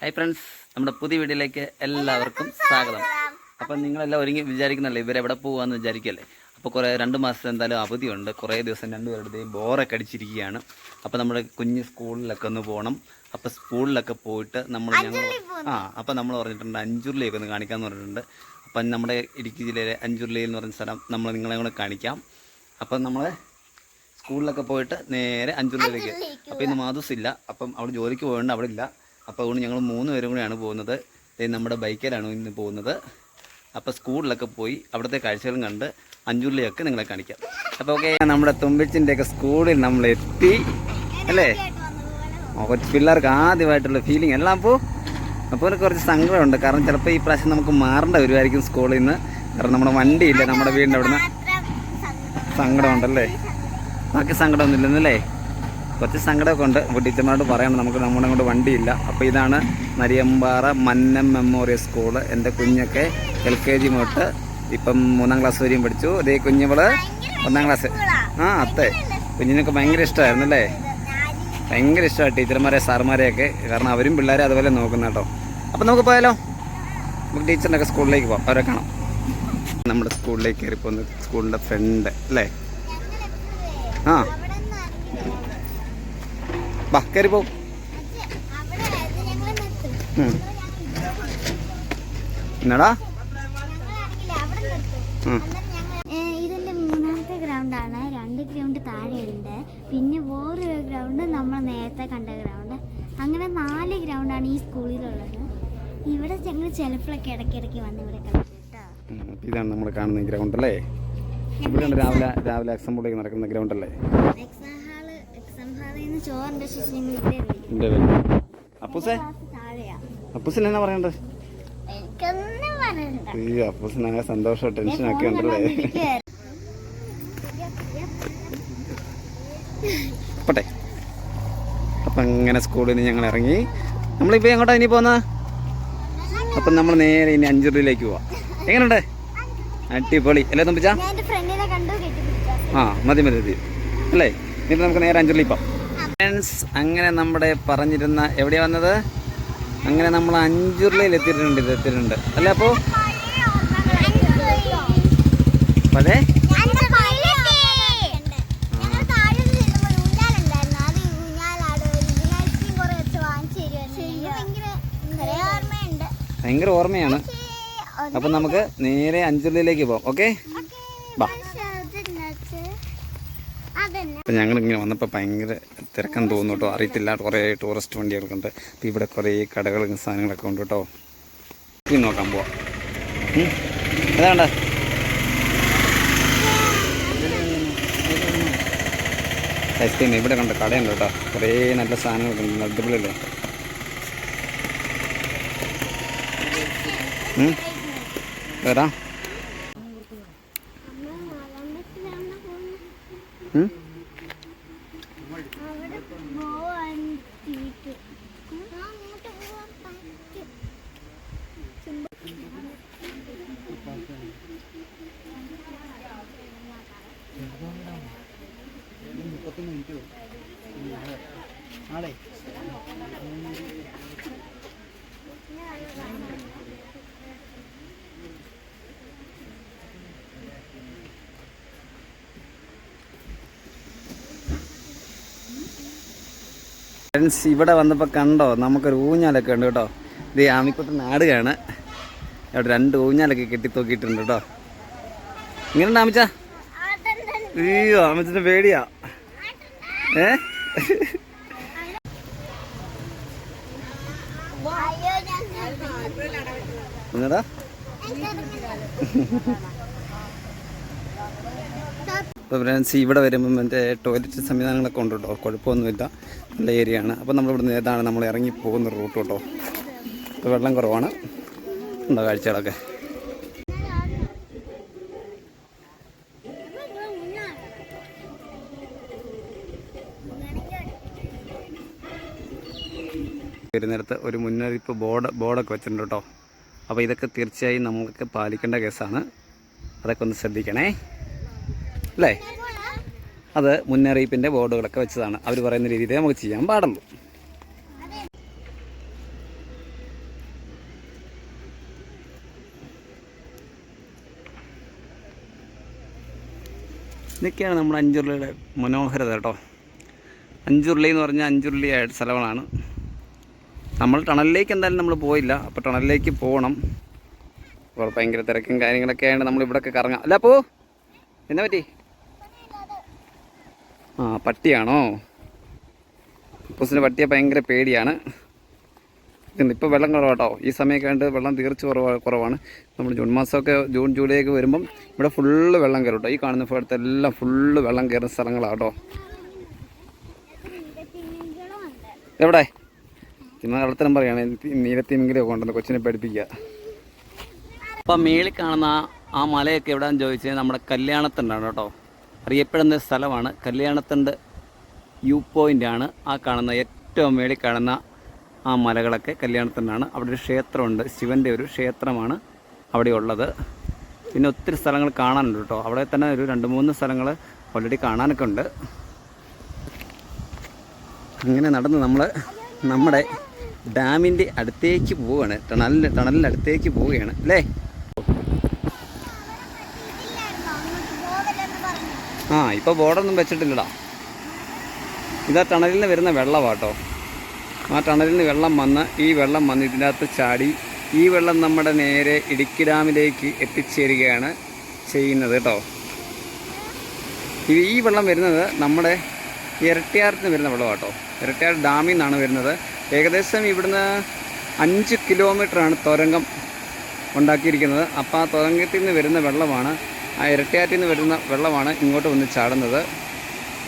Hi friends നമ്മുടെ പുതിയ വീഡിയോയിലേക്ക് എല്ലാവർക്കും സ്വാഗതം. അപ്പം നിങ്ങളെല്ലാം ഒരുങ്ങി വിചാരിക്കുന്നല്ലേ ഇവരെവിടെ പോകാമെന്ന് വിചാരിക്കല്ലേ? അപ്പോൾ കുറേ രണ്ട് മാസം എന്തായാലും അവധിയുണ്ട്. കുറേ ദിവസം രണ്ടുപേരുടെയും ബോറൊക്കെ അടിച്ചിരിക്കുകയാണ്. അപ്പോൾ നമ്മുടെ കുഞ്ഞ് സ്കൂളിലൊക്കെ ഒന്ന് പോകണം അപ്പോൾ സ്കൂളിലൊക്കെ പോയിട്ട് നമ്മൾ ഞങ്ങൾ ആ അപ്പോൾ നമ്മൾ പറഞ്ഞിട്ടുണ്ട് അഞ്ചുരുളിയൊക്കെ ഒന്ന് കാണിക്കാമെന്ന് പറഞ്ഞിട്ടുണ്ട്. അപ്പം നമ്മുടെ ഇടുക്കി ജില്ലയിലെ അഞ്ചുരുളിയിൽ എന്ന് പറഞ്ഞ സ്ഥലം നമ്മൾ നിങ്ങളെ കൂടെ കാണിക്കാം. അപ്പം നമ്മൾ സ്കൂളിലൊക്കെ പോയിട്ട് നേരെ അഞ്ചുരുളിയിലേക്ക്. അപ്പോൾ ഇന്ന് മാധുസ് ഇല്ല അപ്പം അവിടെ ജോലിക്ക് പോകേണ്ട അവിടെ ഇല്ല. അപ്പോൾ അതുകൊണ്ട് ഞങ്ങൾ മൂന്ന് പേരും കൂടെയാണ് പോകുന്നത്. നമ്മുടെ ബൈക്കിലാണ് ഇന്ന് പോകുന്നത്. അപ്പോൾ സ്കൂളിലൊക്കെ പോയി അവിടുത്തെ കാഴ്ചകളും കണ്ട് അഞ്ചുള്ളിയൊക്കെ നിങ്ങളെ കാണിക്കാം. അപ്പോൾ ഓക്കെ നമ്മുടെ തുമ്പിച്ചിന്റെയൊക്കെ സ്കൂളിൽ നമ്മൾ എത്തി. അല്ലേ? പിള്ളേർക്ക് ആദ്യമായിട്ടുള്ള ഫീലിംഗ് എല്ലാം അപ്പോൾ അപ്പോൾ കുറച്ച് സങ്കടമുണ്ട്. കാരണം ചിലപ്പോൾ ഈ പ്രാവശ്യം നമുക്ക് മാറേണ്ട വരുമായിരിക്കും സ്കൂളിൽ നിന്ന് കാരണം നമ്മുടെ വണ്ടിയില്ല നമ്മുടെ വീടിന്റെ അവിടുന്ന്. സങ്കടമുണ്ടല്ലേ? ബാക്കി സങ്കടമൊന്നുമില്ലെന്നല്ലേ? കുറച്ച് സങ്കടമൊക്കെ ഉണ്ട്. അപ്പോൾ ടീച്ചർമാരോട് പറയണം നമുക്ക് നമ്മുടെ അങ്ങോട്ട് വണ്ടിയില്ല. അപ്പോൾ ഇതാണ് നരിയമ്പാറ മന്നം മെമ്മോറിയൽ സ്കൂൾ എന്റെ കുഞ്ഞൊക്കെ എൽ കെ ജി മോട്ട് ഇപ്പം മൂന്നാം ക്ലാസ് വരെയും പഠിച്ചു. അതേ കുഞ്ഞുവൾ ഒന്നാം ക്ലാസ്. ആ അത്തെ. കുഞ്ഞിനൊക്കെ ഭയങ്കര ഇഷ്ടമായിരുന്നു അല്ലേ? ഭയങ്കര ഇഷ്ടമാണ് ടീച്ചർമാരെ സാറുമാരെയൊക്കെ കാരണം അവരും പിള്ളേരെ അതുപോലെ നോക്കുന്ന കേട്ടോ. അപ്പം നമുക്ക് പോയാലോ? നമുക്ക് ടീച്ചറിന്റെ ഒക്കെ സ്കൂളിലേക്ക് പോകാം അവരെ കാണാം. നമ്മുടെ സ്കൂളിലേക്ക് കയറി പോകുന്ന സ്കൂളിന്റെ ഫ്രണ്ട് അല്ലേ? ആ. ബാ കയറി പോ. ഉം. എന്നാടാ. ഇതിന്റെ മൂന്നാമത്തെ ഗ്രൗണ്ടാണ് രണ്ട് ഗ്രൗണ്ട് താഴെയുണ്ട്. പിന്നെ വേറൊരു ഗ്രൗണ്ട് നമ്മൾ നേരത്തെ കണ്ട ഗ്രൗണ്ട് അങ്ങനെ നാല് ഗ്രൗണ്ടാണ് ഈ സ്കൂളിലുള്ളത്. ഇവിടെ ഞങ്ങൾ ചിലപ്പോഴൊക്കെ ഇടയ്ക്കിടയ്ക്ക് വന്ന് ഇവിടെ കളിക്കും ഇതാണ് നമ്മൾ കാണുന്ന ഗ്രൗണ്ട് അല്ലേ? ഇവിടെയാണ് രാവിലെ രാവിലെ അക്സംബോളിലേക്ക് നടക്കുന്ന ഗ്രൗണ്ട് അല്ലേ? ചോറിന്റെ വിളിക്കും അപ്പൂസേ? അപ്പൂസിന് എന്നാ പറയണ്ടേ? ഈ അപ്പൂസിനാകെ സന്തോഷം ടെൻഷനൊക്കെ ഉണ്ടല്ലേ? പോട്ടെ. അപ്പം ഇങ്ങനെ സ്കൂളിൽ നിന്ന് ഞങ്ങൾ ഇറങ്ങി. നമ്മളിപ്പോൾ എങ്ങോട്ടാ ഇനി പോന്ന അപ്പം നമ്മൾ നേരെ ഇനി അഞ്ചുറിയിലേക്ക് പോവാം. എങ്ങനെയുണ്ട്? അടിപൊളി. അല്ലേ തമ്പിച്ചാ? ആ മതി മതി മതി. അല്ലേ? ഇനി നമുക്ക് നേരെ അഞ്ചുള്ളി പോവാം. ഫ്രണ്ട്സ് അങ്ങനെ നമ്മുടെ പറഞ്ഞിരുന്ന എവിടെയാ വന്നത്? അങ്ങനെ നമ്മൾ അഞ്ചുരുളയിൽ എത്തിയിട്ടുണ്ട് ഇത് എത്തിയിട്ടുണ്ട്. അല്ല അപ്പോൾ അതെ? ഭയങ്കര ഓർമ്മയാണ്. അപ്പം നമുക്ക് നേരെ അഞ്ചുരുളയിലേക്ക് പോവാം ഓക്കെ? ബാ. അപ്പം ഞങ്ങൾ ഇങ്ങനെ വന്നപ്പോൾ ഭയങ്കര തിരക്കം തോന്നുന്നു കേട്ടോ. അറിയത്തില്ല കുറേ ടൂറിസ്റ്റ് വണ്ടികളൊക്കെ ഉണ്ട് ഇവിടെ കുറേ കടകളും സാധനങ്ങളൊക്കെ ഉണ്ട് കേട്ടോ. ഇനി നോക്കാൻ പോവാം. അതാണ്ട ഐസ്ക്രീം ഇവിടെ കണ്ട കടയുണ്ട് കേട്ടോ. കുറേ നല്ല സാധനങ്ങളൊക്കെ ഉണ്ട്. അടിപൊളിയല്ലേ. ഏതാ? ഉം? ഫ്രണ്ട്സ് ഇവിടെ വന്നപ്പോൾ കണ്ടോ? നമുക്കൊരു ഊഞ്ഞാലൊക്കെ ഉണ്ട് കേട്ടോ. ഇത് ആമിക്കുട്ടൻ നാടുകയാണ്. അവിടെ രണ്ട് ഊഞ്ഞാലൊക്കെ കെട്ടിത്തോക്കിയിട്ടുണ്ട് കേട്ടോ. ഇങ്ങനെ ആമിച്ച? അയ്യോ ആമിച്ചിന് പേടിയാ. ഏ? എന്നടാ? അപ്പോൾ ഫ്രണ്ട്സ് ഇവിടെ വരുമ്പം എന്റെ ടോയ്ലറ്റ് സംവിധാനങ്ങളൊക്കെ ഉണ്ട് കേട്ടോ കുഴപ്പമൊന്നുമില്ല. നല്ല ഏരിയ ആണ്. അപ്പോൾ നമ്മളിവിടുന്ന് ഏതാണ് നമ്മൾ ഇറങ്ങി പോകുന്ന റൂട്ട് കേട്ടോ. അപ്പോൾ വെള്ളം കുറവാണ്. ഉണ്ടോ കാഴ്ചകളൊക്കെ? വരുന്നിടത്ത് ഒരു മുന്നറിയിപ്പ് ബോർഡ് ബോർഡൊക്കെ വെച്ചിട്ടുണ്ട് കേട്ടോ. അപ്പോൾ ഇതൊക്കെ തീർച്ചയായും നമുക്ക് പാലിക്കേണ്ട കേസാണ്. അതൊക്കെ ഒന്ന് ശ്രദ്ധിക്കണേ. അല്ലേ? അത് മുന്നറിയിപ്പിന്റെ ബോർഡുകളൊക്കെ വെച്ചതാണ്. അവർ പറയുന്ന രീതിയിൽ നമുക്ക് ചെയ്യാൻ പാടുള്ളൂ ഇതൊക്കെയാണ് നമ്മുടെ അഞ്ചുരുളിയുടെ മനോഹരത കേട്ടോ. അഞ്ചുരുളി എന്ന് പറഞ്ഞാൽ അഞ്ചുരുളി ആയിട്ട് സ്ഥലങ്ങളാണ്. നമ്മൾ ടണലിലേക്ക് എന്തായാലും നമ്മൾ പോയില്ല. അപ്പോൾ ടണലിലേക്ക് പോകണം. അപ്പോൾ ഭയങ്കര തിരക്കും കാര്യങ്ങളൊക്കെ ആയതുകൊണ്ട് നമ്മൾ ഇവിടെയൊക്കെ കറങ്ങാം. അല്ല അപ്പോൾ എന്നാ പറ്റി? ആ പട്ടിയാണോ? ഉപ്പൂസിന് പട്ടിയെ ഭയങ്കര പേടിയാണ്. ഇപ്പോൾ വെള്ളം കുറവാട്ടോ. ഈ സമയമൊക്കെ ആയിട്ട് വെള്ളം തീർച്ച കുറവ് കുറവാണ്. നമ്മൾ ജൂൺ മാസമൊക്കെ ജൂൺ ജൂലൈ ഒക്കെ വരുമ്പം ഇവിടെ ഫുള്ള് വെള്ളം കയറും കേട്ടോ ഈ കാണുന്ന ഭാഗത്ത് എല്ലാം ഫുള്ള് വെള്ളം കയറുന്ന സ്ഥലങ്ങളാട്ടോ എവിടെ? ചുമ്മാ കള്ളത്തരം പറയുകയാണ് നീലത്തിമെങ്കിലും കൊണ്ടുവന്ന് കൊച്ചിനെ പഠിപ്പിക്കുക അപ്പം മേളിൽ കാണുന്ന ആ- മലയൊക്കെ എവിടെയാണെന്ന് ചോദിച്ചാൽ നമ്മുടെ കല്യാണത്തണ്ടാണ് കേട്ടോ അറിയപ്പെടുന്ന സ്ഥലമാണ്. കല്യാണത്തണ്ട് വ്യൂ പോയിന്റ് ആണ്. ആ കാണുന്ന ഏറ്റവും മേളിൽ കാണുന്ന ആ മലകളൊക്കെ കല്യാണത്തണ്ടാണ്. അവിടെ ഒരു ക്ഷേത്രമുണ്ട്. ശിവന്റെ ഒരു ക്ഷേത്രമാണ് അവിടെ ഉള്ളത്. പിന്നെ ഒത്തിരി സ്ഥലങ്ങൾ കാണാനുണ്ട് കേട്ടോ. അവിടെ തന്നെ ഒരു രണ്ട് മൂന്ന് സ്ഥലങ്ങൾ ഓൾറെഡി കാണാനൊക്കെ ഉണ്ട്. അങ്ങനെ നടന്ന് നമ്മൾ നമ്മുടെ ഡാമിന്റെ അടുത്തേക്ക് പോവുകയാണ് ടണലിന്റെ ടണലിന്റെ അടുത്തേക്ക് പോവുകയാണ്. അല്ലേ? ആ ഇപ്പോൾ ബോർഡൊന്നും വെച്ചിട്ടില്ലടാ. ഇതാ ടണലിൽ നിന്ന് വരുന്ന വെള്ളമാട്ടോ ആ ടണലിൽ നിന്ന് വെള്ളം വന്ന് ഈ വെള്ളം വന്ന് ഇതിന്റെ അകത്ത് ചാടി ഈ വെള്ളം നമ്മുടെ നേരെ ഇടുക്കി ഡാമിലേക്ക് എത്തിച്ചേരുകയാണ് ചെയ്യുന്നത് കേട്ടോ. ഈ- വെള്ളം വരുന്നത് നമ്മുടെ ഇരട്ടിയാറിൽ നിന്ന് വരുന്ന വെള്ളം കേട്ടോ ഇരട്ടിയാർ ഡാമിൽ നിന്നാണ് വരുന്നത്. ഏകദേശം ഇവിടുന്ന് അഞ്ച് കിലോമീറ്ററാണ് തുരങ്കം ഉണ്ടാക്കിയിരിക്കുന്നത്. അപ്പോൾ ആ തുരങ്കത്തിൽ നിന്ന് വരുന്ന വെള്ളമാണ് ആ ഇരട്ടിയാറ്റിൽ നിന്ന് വരുന്ന വെള്ളമാണ് ഇങ്ങോട്ട് വന്ന് ചാടുന്നത്.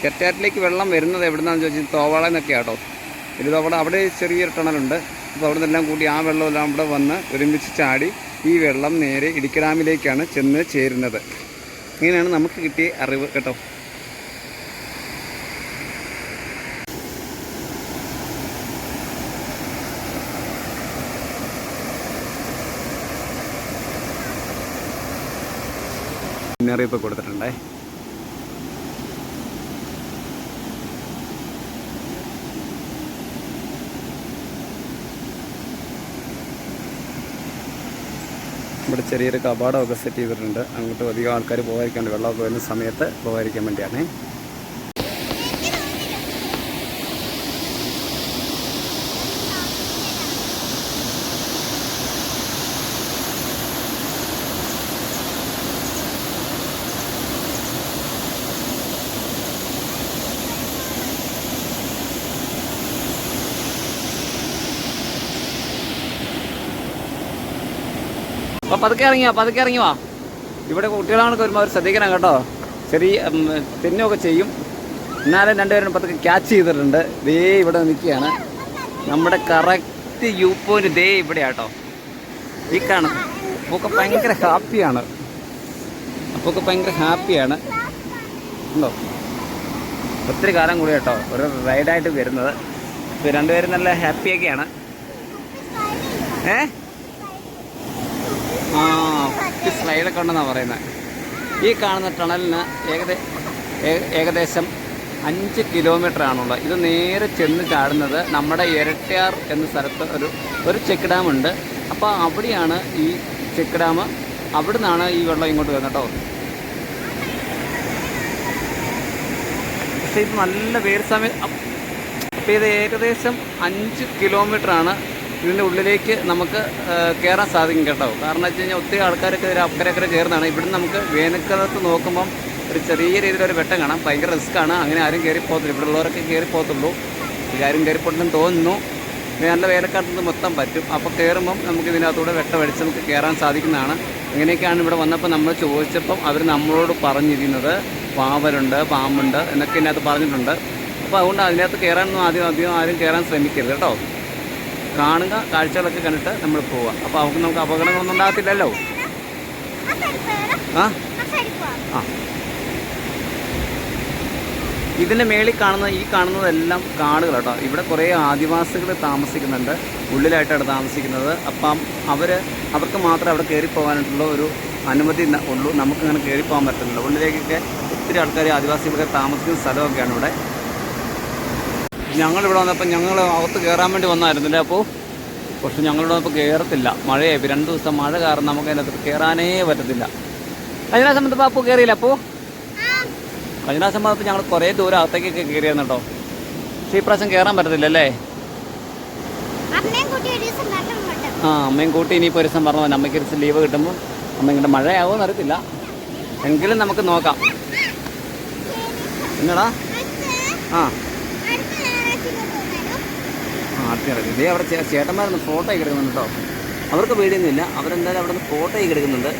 ഇരട്ടിയാറ്റിലേക്ക് വെള്ളം വരുന്നത് എവിടുന്നാന്ന് ചോദിച്ചാൽ തോവാള എന്നൊക്കെ ആട്ടോ ഒരു തോവാള അവിടെ ചെറിയൊരു ടണലുണ്ട്. അപ്പോൾ അവിടെ നിന്നെല്ലാം കൂടി ആ വെള്ളമെല്ലാം ഇവിടെ വന്ന് ഒരുമിച്ച് ചാടി ഈ വെള്ളം നേരെ ഇടുക്കി ഡാമിലേക്കാണ് ചെന്ന് ചേരുന്നത്. ഇങ്ങനെയാണ് നമുക്ക് കിട്ടിയ അറിവ് കേട്ടോ. മുന്നറിയിപ്പ് കൊടുത്തിട്ടുണ്ടേ. ഇവിടെ ചെറിയൊരു കപാടമൊക്കെ സെറ്റ് ചെയ്തിട്ടുണ്ട്. അങ്ങോട്ട് അധികം ആൾക്കാർ പോകാതിരിക്കാണ്ട് വെള്ളമൊക്കെ വരുന്ന സമയത്ത് പോകാതിരിക്കാൻ വേണ്ടിയാണേ. പതുക്കെ വാ പതുക്കെ ഇറങ്ങി വാ ഇവിടെ കുട്ടികളാണ് വരുമ്പോൾ അവർ ശ്രദ്ധിക്കണം കേട്ടോ. ചെറിയ തെന്നൊക്കെ ചെയ്യും. എന്നാലും രണ്ടുപേരും പതുക്കെ ക്യാച്ച് ചെയ്തിട്ടുണ്ട്. ദേ ഇവിടെ നിൽക്കുകയാണ്. നമ്മുടെ കറക്റ്റ് യു പോയിന്റ് ദേ ഇവിടെ കേട്ടോ ഈ കാണും അപ്പൊക്കെ ഭയങ്കര ഹാപ്പിയാണ് അപ്പൊക്കെ ഭയങ്കര ഹാപ്പിയാണ് ഉണ്ടോ? ഒത്തിരി കാലം കൂടി കേട്ടോ ഒരു റൈഡായിട്ട് വരുന്നത്. രണ്ടുപേരും നല്ല ഹാപ്പിയൊക്കെയാണ് ഏ? ആ സ്ലൈഡൊക്കെ ഉണ്ടെന്നാണ് പറയുന്നത് ഈ കാണുന്ന ടണലിന് ഏകദേ ഏകദേശം അഞ്ച് കിലോമീറ്റർ ആണുള്ളത്. ഇത് നേരെ ചെന്ന് ചാടുന്നത് നമ്മുടെ ഇരട്ടിയാർ എന്ന സ്ഥലത്ത് ഒരു ഒരു ചെക്ക് ഡാം ഉണ്ട്. അപ്പോൾ അവിടെയാണ് ഈ ചെക്ക് ഡാം അവിടെ നിന്നാണ് ഈ വെള്ളം ഇങ്ങോട്ട് വരുന്നത് കേട്ടോ. പക്ഷേ ഇത് നല്ല വേര് സമയം അപ്പോൾ ഇത് ഏകദേശം അഞ്ച് കിലോമീറ്റർ ആണ് ഇതിന്റെ ഉള്ളിലേക്ക് നമുക്ക് കയറാൻ സാധിക്കും കേട്ടോ കാരണം വെച്ച് കഴിഞ്ഞാൽ ഒത്തിരി ആൾക്കാരൊക്കെ ഒരു അക്കരക്കര ചേർന്നാണ് ഇവിടുന്ന് നമുക്ക് വേനൽക്കാലത്ത് നോക്കുമ്പം ഒരു ചെറിയ രീതിയിലൊരു വെട്ടം കാണാം. ഭയങ്കര റിസ്ക്കാണ് അങ്ങനെ ആരും കയറി പോകത്തില്ല. ഇവിടെ ഉള്ളവരൊക്കെ കയറി പോകത്തുള്ളൂ. ഇതാരും കയറി പോകണമെന്ന് തോന്നുന്നു. നല്ല വേനൽക്കാലത്ത് മൊത്തം പറ്റും. അപ്പോൾ കയറുമ്പം നമുക്ക് ഇതിനകത്തൂടെ വെട്ടമടിച്ച് നമുക്ക് കയറാൻ സാധിക്കുന്നതാണ്. ഇങ്ങനെയൊക്കെയാണ് ഇവിടെ വന്നപ്പോൾ നമ്മൾ ചോദിച്ചപ്പം അവർ നമ്മളോട് പറഞ്ഞിരുന്നത് പാവലുണ്ട് പാമ്പുണ്ട് എന്നൊക്കെ ഇതിനകത്ത് പറഞ്ഞിട്ടുണ്ട്. അപ്പോൾ അതുകൊണ്ട് അതിനകത്ത് കയറാനൊന്നും ആദ്യം അധികം ആരും കയറാൻ ശ്രമിക്കരുത് കേട്ടോ. കാണുക കാഴ്ചകളൊക്കെ കണ്ടിട്ട് നമ്മൾ പോവുക. അപ്പോൾ അവർക്ക് നമുക്ക് അപകടങ്ങളൊന്നും ഉണ്ടാകത്തില്ലല്ലോ. ആ? ആ. ഇതിന്റെ മേളിൽ കാണുന്ന ഈ കാണുന്നതെല്ലാം കാടുകൾ കേട്ടോ. ഇവിടെ കുറേ ആദിവാസികൾ താമസിക്കുന്നുണ്ട്. ഉള്ളിലായിട്ടാണ് താമസിക്കുന്നത്. അപ്പം അവർ അവർക്ക് മാത്രമേ അവിടെ കയറി പോകാനായിട്ടുള്ള ഒരു അനുമതി ഉള്ളൂ. നമുക്ക് അങ്ങനെ കയറി പോകാൻ പറ്റുന്നില്ല ഉള്ളിലേക്കൊക്കെ ഒത്തിരി ആൾക്കാർ ആദിവാസികളൊക്കെ താമസിക്കുന്ന സ്ഥലമൊക്കെയാണ് ഇവിടെ. ഞങ്ങളിവിടെ വന്നപ്പോൾ ഞങ്ങൾ അകത്ത് കയറാൻ വേണ്ടി വന്നായിരുന്നില്ലേ അപ്പോൾ പക്ഷെ ഞങ്ങളിവിടെ വന്നപ്പോൾ കയറത്തില്ല മഴയായി. ഇപ്പോൾ രണ്ട് ദിവസം മഴ കാരണം നമുക്ക് അതിനകത്ത് കയറാനേ പറ്റത്തില്ല. കഴിഞ്ഞ സംബന്ധിച്ച് അപ്പോൾ കയറിയില്ല അപ്പോൾ കഴിഞ്ഞ പ്രാവശ്യം വന്നപ്പോൾ ഞങ്ങൾ കുറേ ദൂരം അകത്തേക്കൊക്കെ കയറിയായിരുന്നു കേട്ടോ. പക്ഷേ ഈ പ്രാവശ്യം കയറാൻ പറ്റത്തില്ല അല്ലേ? ആ അമ്മയും കൂട്ടി ഇനിയിപ്പോൾ ഒരു ദിവസം പറഞ്ഞു തന്നെ അമ്മയ്ക്ക് ഒരു ദിവസം ലീവ് കിട്ടുമ്പോൾ അമ്മ ഇങ്ങോട്ട് മഴയാവുമെന്ന് അറിയത്തില്ല. എങ്കിലും നമുക്ക് നോക്കാം. എന്നടാ? ആ. ഇതേ അവിടെ ചേട്ടന്മാരൊന്ന് ഫോട്ടോ എടുക്കുന്നുണ്ട് കേട്ടോ അവർക്ക് പേടിയൊന്നുമില്ല. അവരെന്തായാലും അവിടെ നിന്ന് ഫോട്ടോ എടുക്കുന്നുണ്ട്.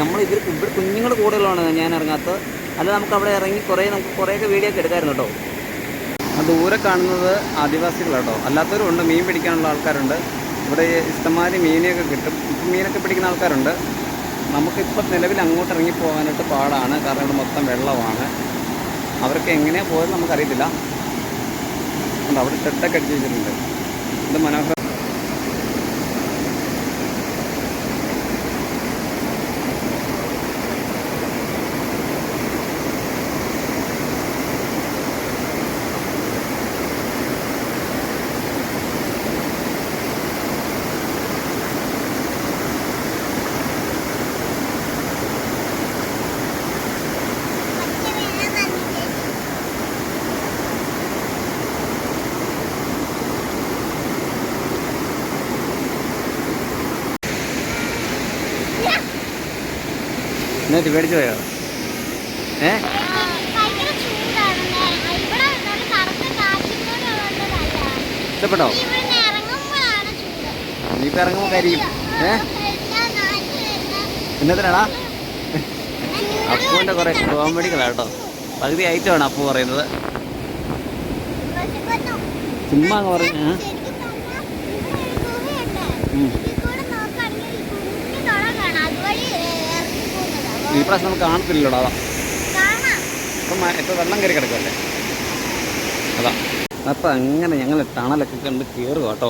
നമ്മൾ ഇവർ ഇവിടെ കുഞ്ഞുങ്ങൾ കൂടുതലാണ് ഞാൻ ഇറങ്ങാത്തത്. അല്ല നമുക്ക് അവിടെ ഇറങ്ങി കുറേ നമുക്ക് കുറേയൊക്കെ വീഡിയോ ഒക്കെ എടുക്കാമായിരുന്നു കേട്ടോ ദൂരെ കാണുന്നത് ആദിവാസികളാണ് കേട്ടോ അല്ലാത്തവരും ഉണ്ട്. മീൻ പിടിക്കാനുള്ള ആൾക്കാരുണ്ട്. ഇവിടെ ഇഷ്ടംമാതിരി മീനെയൊക്കെ കിട്ടും. ഇപ്പം മീനൊക്കെ പിടിക്കുന്ന ആൾക്കാരുണ്ട്. നമുക്കിപ്പോൾ നിലവിൽ അങ്ങോട്ട് ഇറങ്ങി പോകാനായിട്ട് പാടാണ്. കാരണം ഇവിടെ മൊത്തം വെള്ളമാണ്. അവർക്ക് എങ്ങനെയാണ് പോയത് നമുക്കറിയത്തില്ല. അവിടെ ടെട്ടൊക്കെ അടിച്ച് വെച്ചിട്ടുണ്ട്. ഇത് മനോഹര പച്ച വെള്ളം തന്നിട്ടേ എന്നിട്ട് മേടിച്ചു പോയോ ഏ ഭയങ്കര ചൂടാണല്ലേ ഇവിടെ നല്ല കറുത്ത കാറ്റും കൂടെ ഉള്ളതല്ല ഇഷ്ടപ്പെട്ടോ? ഇപ്പം ഇറങ്ങുമ്പോൾ കരിയും ഏ? എന്നതിനാടാ അപ്പുവിന്റെ കുറേ കോമഡികളാട്ടോ കേട്ടോ. പകുതി ഐറ്റമാണ് അപ്പു പറയുന്നത്. സിനിമ ചുമ്മാ അങ്ങ് പറഞ്ഞു ഏ? ശരിക്കും പറഞ്ഞാ ഇവിടെ ഒരു ഗുഹയുണ്ട്. ഉം. ഇതിൽ കൂടെ നോക്കുകയാണെങ്കിൽ ഈ കുഞ്ഞു തുഴ കാണാം. അതുവഴി ഇറങ്ങി പോകുന്നതാ. ഈ പ്രാവശ്യം നമുക്ക് കാണത്തില്ലല്ലോ അതാ. ഇപ്പം ഇപ്പം വെള്ളം കയറി കിടക്കുമല്ലേ അതാ. അപ്പം അങ്ങനെ ഞങ്ങൾ ടണലൊക്കെ കണ്ട് കയറുക കേട്ടോ.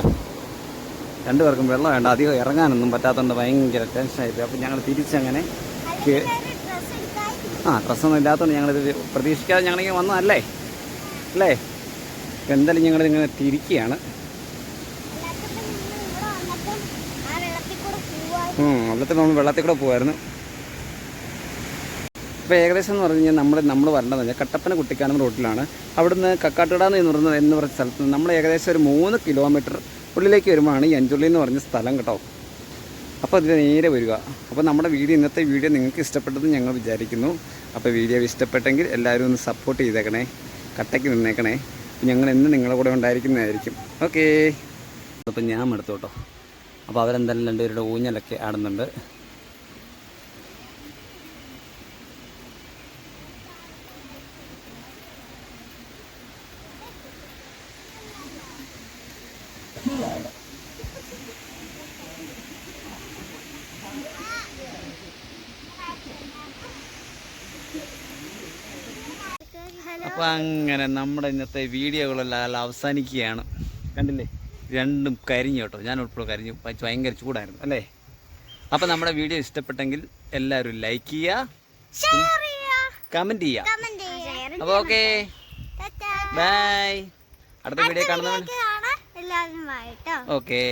രണ്ടുപേർക്കും വെള്ളം വേണ്ട. അധികം ഇറങ്ങാനൊന്നും പറ്റാത്തതുകൊണ്ട് ഭയങ്കര ടെൻഷനായിപ്പോയി. അപ്പം ഞങ്ങൾ തിരിച്ചങ്ങനെ ആ ഡ്രസ്സൊന്നും ഇല്ലാത്തതുകൊണ്ട് ഞങ്ങളിത് പ്രതീക്ഷിക്കാതെ ഞങ്ങളിങ്ങനെ വന്നതല്ലേ? അല്ലേ? എന്തായാലും ഞങ്ങൾ ഇങ്ങനെ തിരിക്കുകയാണ്. വെള്ളത്തിൽ നമ്മൾ വെള്ളത്തിൽ കൂടെ പോകുമായിരുന്നു ഇപ്പോൾ ഏകദേശം എന്ന് പറഞ്ഞു കഴിഞ്ഞാൽ നമ്മൾ നമ്മൾ വരേണ്ടതെന്ന് പറഞ്ഞാൽ കട്ടപ്പന കുട്ടിക്കാനം റോട്ടിലാണ്. അവിടുന്ന് കക്കാട്ടുകട എന്ന് പറഞ്ഞ എന്ന് പറഞ്ഞ സ്ഥലത്ത് നിന്ന് നമ്മൾ ഏകദേശം ഒരു മൂന്ന് കിലോമീറ്റർ ഉള്ളിലേക്ക് വരുമ്പോഴാണ് ഈ അഞ്ചുള്ളി എന്ന് പറഞ്ഞ സ്ഥലം കേട്ടോ. അപ്പോൾ അതിൽ നേരെ വരിക. അപ്പോൾ നമ്മുടെ വീഡിയോ ഇന്നത്തെ വീഡിയോ നിങ്ങൾക്ക് ഇഷ്ടപ്പെട്ടെന്ന് ഞങ്ങൾ വിചാരിക്കുന്നു. അപ്പോൾ വീഡിയോ ഇഷ്ടപ്പെട്ടെങ്കിൽ എല്ലാവരും ഒന്ന് സപ്പോർട്ട് ചെയ്തേക്കണേ. കട്ടയ്ക്ക് നിന്നേക്കണേ. ഞങ്ങൾ എന്ന് നിങ്ങളുടെ കൂടെ ഉണ്ടായിരിക്കുന്നതായിരിക്കും. ഓക്കേ അപ്പോൾ ഞാൻ എടുത്തു കേട്ടോ. അപ്പോൾ അവരെന്തായാലും രണ്ടുപേരുടെ ഊഞ്ഞലൊക്കെ ആടുന്നുണ്ട്. അപ്പോൾ അങ്ങനെ നമ്മുടെ ഇന്നത്തെ വീഡിയോകളെല്ലാം അവസാനിക്കുകയാണ്. കണ്ടില്ലേ? രണ്ടും കരിഞ്ഞു കേട്ടോ. ഞാൻ ഉൾപ്പെടെ കരിഞ്ഞു. ഭയങ്കര ചൂടായിരുന്നു അല്ലേ? അപ്പോൾ നമ്മുടെ വീഡിയോ ഇഷ്ടപ്പെട്ടെങ്കിൽ എല്ലാവരും ലൈക്ക് ചെയ്യുക കമന്റ് ചെയ്യുക. കമന്റ് ചെയ്യുക. അപ്പോൾ ഓക്കെ ബൈ അടുത്ത വീഡിയോ കാണുന്നവൻ ഓക്കെ